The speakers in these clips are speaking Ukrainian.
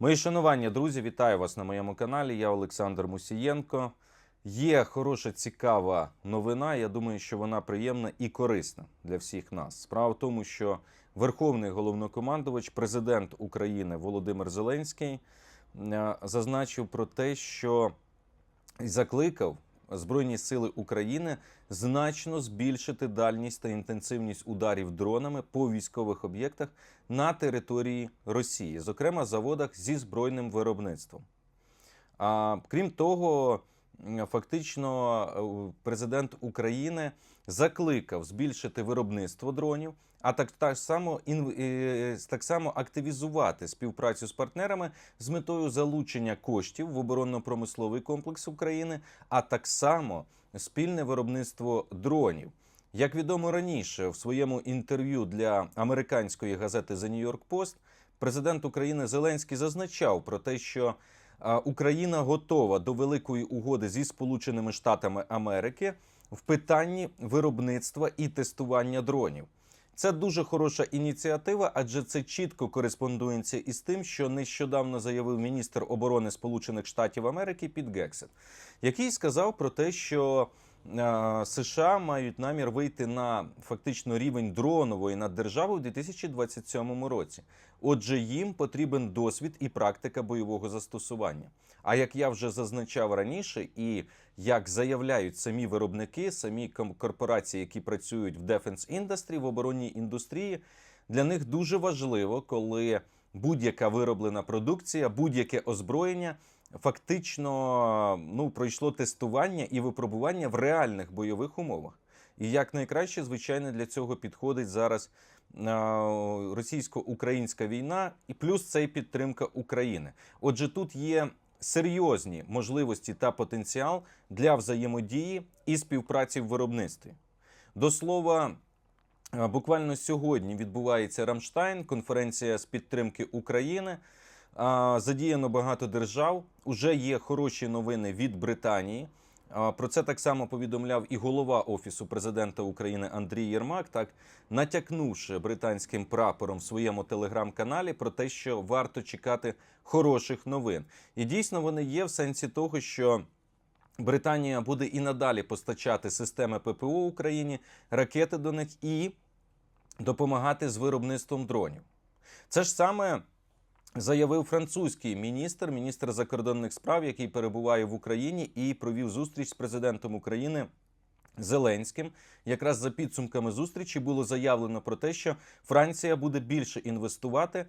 Мої шанування, друзі, вітаю вас на моєму каналі. Я Олександр Мусієнко. Є хороша, цікава новина. Я думаю, що вона приємна і корисна для всіх нас. Справа в тому, що Верховний головнокомандувач, президент України Володимир Зеленський е, зазначив про те, що закликав Збройні сили України значно збільшити дальність та інтенсивність ударів дронами по військових об'єктах на території Росії, зокрема заводах зі збройним виробництвом. А крім того, фактично е, президент України закликав збільшити виробництво дронів, а так, так, само, так само активізувати співпрацю з партнерами з метою залучення коштів в оборонно-промисловий комплекс України, а так само спільне виробництво дронів. Як відомо раніше, в своєму інтерв'ю для американської газети The New York Post президент України Зеленський зазначав про те, що Україна готова до великої угоди зі Сполученими Штатами Америки в питанні виробництва і тестування дронів. Це дуже хороша ініціатива, адже це чітко кореспондується із тим, що нещодавно заявив міністр оборони Сполучених Штатів Америки Піт Гексет, який сказав про те, що е, США мають намір вийти на фактично рівень дронової над державою у 2027 році. Отже, їм потрібен досвід і практика бойового застосування. А як я вже зазначав раніше, і як заявляють самі виробники, самі корпорації, які працюють в Defense Industry, в оборонній індустрії, для них дуже важливо, коли будь-яка вироблена продукція, будь-яке озброєння фактично ну, пройшло тестування і випробування в реальних бойових умовах. І як найкраще, звичайно, для цього підходить зараз російсько-українська війна, і плюс це підтримка України. Отже, тут є серйозні можливості та потенціал для взаємодії і співпраці в виробництві. До слова, е, буквально сьогодні відбувається Рамштайн, конференція з підтримки України. Задіяно багато держав. Уже є хороші новини від Британії. Про це так само повідомляв і голова офісу президента України Андрій Єрмак, так натякнувши британським прапором в своєму телеграм-каналі про те, що варто чекати хороших новин. І дійсно вони є в сенсі того, що. Британія буде і надалі постачати системи ППО Україні, ракети до них і допомагати з виробництвом дронів. Це ж саме заявив французький міністр, міністр закордонних справ, який перебуває в Україні і провів зустріч з президентом України. Зеленським якраз за підсумками зустрічі було заявлено про те, що Франція буде більше інвестувати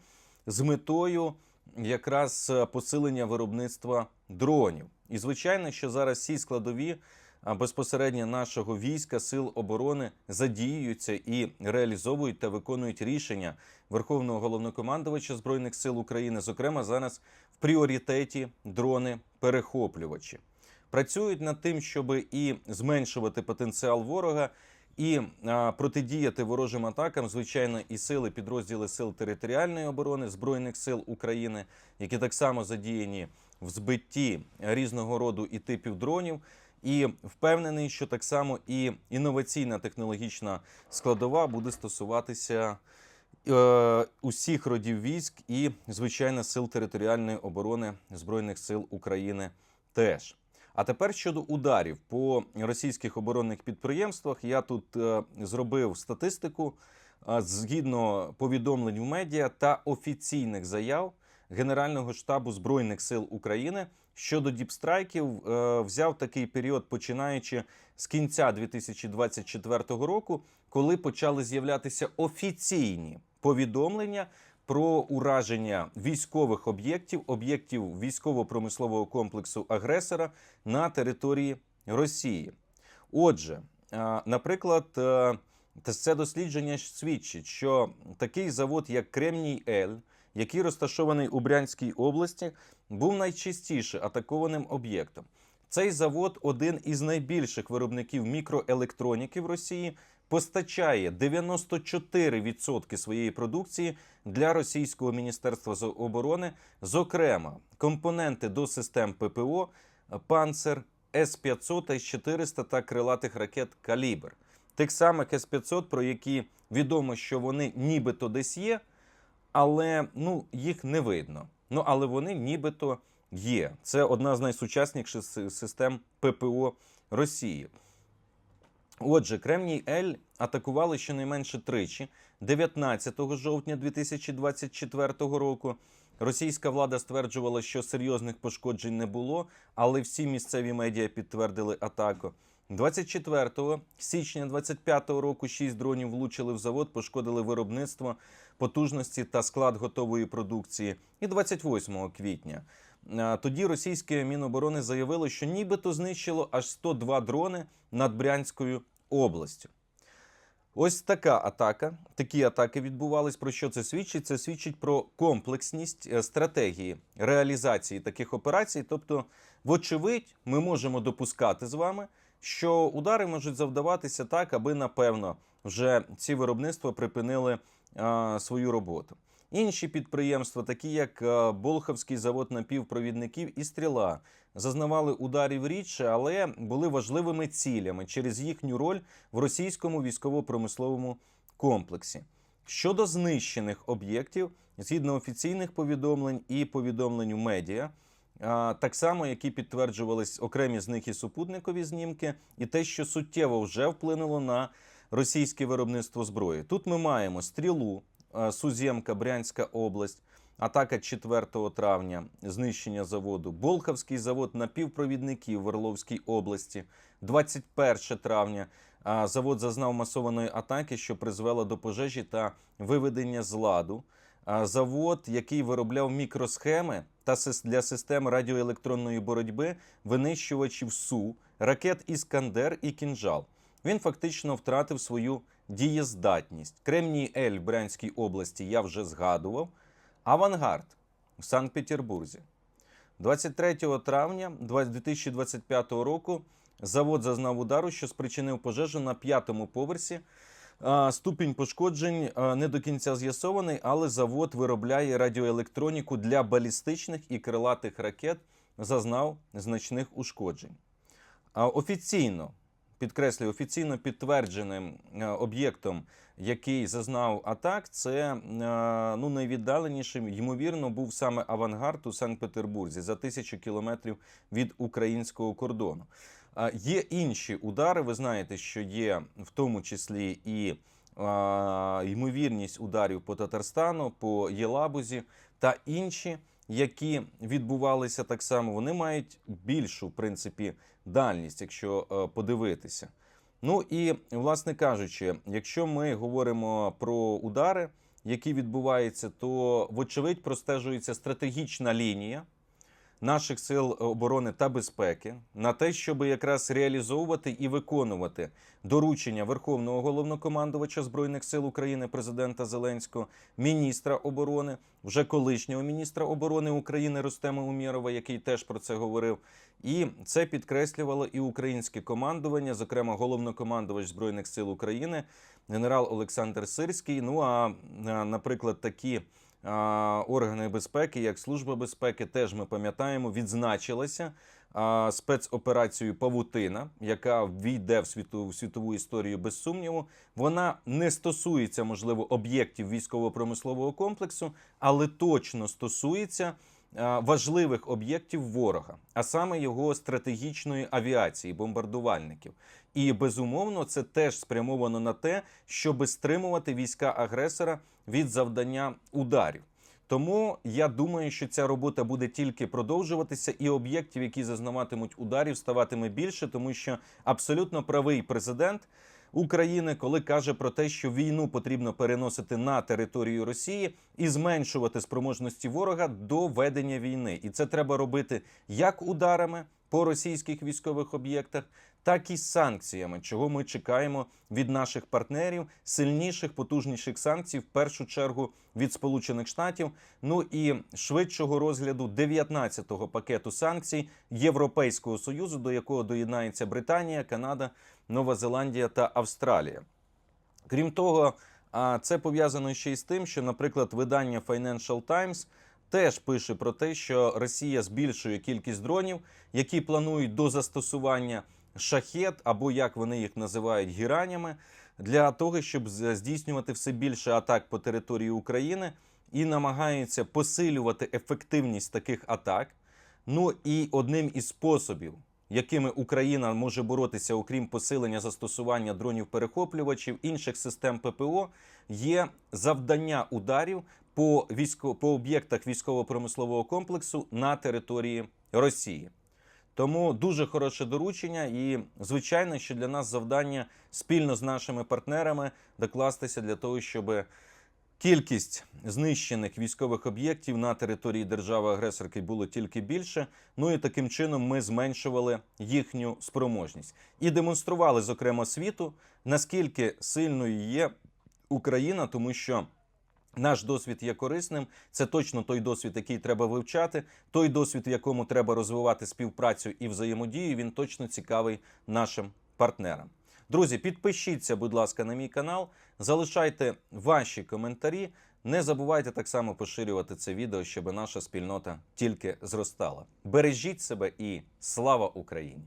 з метою якраз е, посилення виробництва дронів. І звичайно, що зараз всі складові безпосередньо нашого війська, сил оборони задіюються і реалізовують та виконують рішення Верховного головнокомандувача збройних сил України. Зокрема, зараз в пріоритеті дрони-перехоплювачі. Працюють над тим, щоб і зменшувати потенціал ворога, і а, протидіяти ворожим атакам, звичайно, і сили підрозділи сил територіальної оборони збройних сил України, які так само задіяні в збитті різного роду і типів дронів. І впевнений, що так само і інноваційна технологічна складова буде стосуватися е, усіх родів військ і, звичайно, сил територіальної оборони Збройних сил України теж. А тепер щодо ударів по російських оборонних підприємствах, я тут е, зробив статистику е, згідно повідомлень в медіа та офіційних заяв Генерального штабу Збройних сил України щодо діпстрайків е, взяв такий період, починаючи з кінця 2024 року, коли почали з'являтися офіційні повідомлення про ураження військових об'єктів, об'єктів військово-промислового комплексу агресора на території Росії. Отже, е, наприклад, е, це дослідження свідчить, що такий завод, як Кремній Ель, який розташований у Брянській області, був найчастіше атакованим об'єктом. Цей завод один із найбільших виробників мікроелектроніки в Росії, постачає 94% своєї продукції для російського міністерства оборони, зокрема компоненти до систем ППО, Панцер, С-500, С-400 та крилатих ракет Калібр. Тих самих С-500, про які відомо, що вони нібито десь є, але ну, їх не видно. Ну але вони нібито є. Це одна з найсучасніших систем ППО Росії. Отже, Кремній Ель атакували щонайменше тричі. 19 жовтня 2024 року російська влада стверджувала, що серйозних пошкоджень не було, але всі місцеві медіа підтвердили атаку. 24 січня 25 року шість дронів влучили в завод, пошкодили виробництво потужності та склад готової продукції. І 28 квітня тоді російське міноборони заявило, що нібито знищило аж 102 дрони над Брянською областю. Ось така атака. Такі атаки відбувались. Про що це свідчить? Це свідчить про комплексність е, стратегії реалізації таких операцій. Тобто, вочевидь, ми можемо допускати з вами, що удари можуть завдаватися так, аби напевно вже ці виробництва припинили свою роботу. Інші підприємства, такі як Болховський завод напівпровідників і стріла, зазнавали ударів рідше, але були важливими цілями через їхню роль в російському військово-промисловому комплексі. Щодо знищених об'єктів, згідно офіційних повідомлень і повідомлень у медіа, так само, які підтверджувались окремі з них і супутникові знімки, і те, що суттєво вже вплинуло на російське виробництво зброї. Тут ми маємо стрілу, а, Сузємка, Брянська область, атака 4 травня, знищення заводу, Болховський завод напівпровідників в Орловській області, 21 травня. Завод зазнав масованої атаки, що призвела до пожежі та виведення з ладу. Завод, який виробляв мікросхеми та для систем радіоелектронної боротьби, винищувачів СУ, ракет Іскандер і Кінжал. Він фактично втратив свою дієздатність. Кремній Ель в Брянській області я вже згадував. Авангард в Санкт-Петербурзі. 23 травня 2025 року завод зазнав удару, що спричинив пожежу на п'ятому поверсі. Ступінь пошкоджень не до кінця з'ясований, але завод виробляє радіоелектроніку для балістичних і крилатих ракет, зазнав значних ушкоджень. Офіційно, підкреслюю, офіційно підтвердженим е, об'єктом, який зазнав атак, це е, ну, найвіддаленішим, ймовірно, був саме авангард у Санкт-Петербурзі за тисячу кілометрів від українського кордону. Є інші удари. Ви знаєте, що є в тому числі і ймовірність ударів по Татарстану, по Єлабузі та інші, які відбувалися так само. Вони мають більшу в принципі дальність, якщо е, подивитися. Ну і власне кажучи, якщо ми говоримо про удари, які відбуваються, то вочевидь простежується стратегічна лінія наших сил оборони та безпеки на те, щоб якраз реалізовувати і виконувати доручення Верховного головнокомандувача збройних сил України, президента Зеленського, міністра оборони, вже колишнього міністра оборони України Рустема Умєрова, який теж про це говорив. І це підкреслювало і українське командування, зокрема головнокомандувач збройних сил України, генерал Олександр Сирський. Ну а а, наприклад, такі органи безпеки, як Служба безпеки, теж ми пам'ятаємо, відзначилася спецоперацією Павутина, яка війде в світу в світову історію без сумніву. Вона не стосується, можливо, об'єктів військово-промислового комплексу, але точно стосується важливих об'єктів ворога, а саме його стратегічної авіації, бомбардувальників. І безумовно, це теж спрямовано на те, щоб стримувати війська агресора від завдання ударів. Тому я думаю, що ця робота буде тільки продовжуватися, і об'єктів, які зазнаватимуть ударів, ставатиме більше, тому що абсолютно правий президент України, коли каже про те, що війну потрібно переносити на територію Росії і зменшувати спроможності ворога до ведення війни. І це треба робити як ударами по російських військових об'єктах, так і санкціями, чого ми чекаємо від наших партнерів, сильніших, потужніших санкцій, в першу чергу від Сполучених Штатів. Ну і швидшого розгляду 19-го пакету санкцій Європейського союзу, до якого доєднається Британія, Канада, Нова Зеландія та Австралія. Крім того, це пов'язано ще й з тим, що, наприклад, видання Financial Times теж пише про те, що Росія збільшує кількість дронів, які планують до застосування шахет або як вони їх називають гіранями, для того, щоб здійснювати все більше атак по території України. і намагається посилювати ефективність таких атак. Ну і одним із способів, якими Україна може боротися, окрім посилення застосування дронів-перехоплювачів, інших систем ППО, є завдання ударів по військо по об'єктах військово-промислового комплексу на території Росії. Тому дуже хороше доручення, і звичайно, що для нас завдання спільно з нашими партнерами докластися для того, щоб кількість знищених військових об'єктів на території держави-агресорки було тільки більше. Ну і таким чином ми зменшували їхню спроможність і демонстрували, зокрема, світу, наскільки сильною є Україна, тому що. Наш досвід є корисним. Це точно той досвід, який треба вивчати. Той досвід, в якому треба розвивати співпрацю і взаємодію. Він точно цікавий нашим партнерам. Друзі, підпишіться, будь ласка, на мій канал, залишайте ваші коментарі. Не забувайте так само поширювати це відео, щоб наша спільнота тільки зростала. Бережіть себе і слава Україні!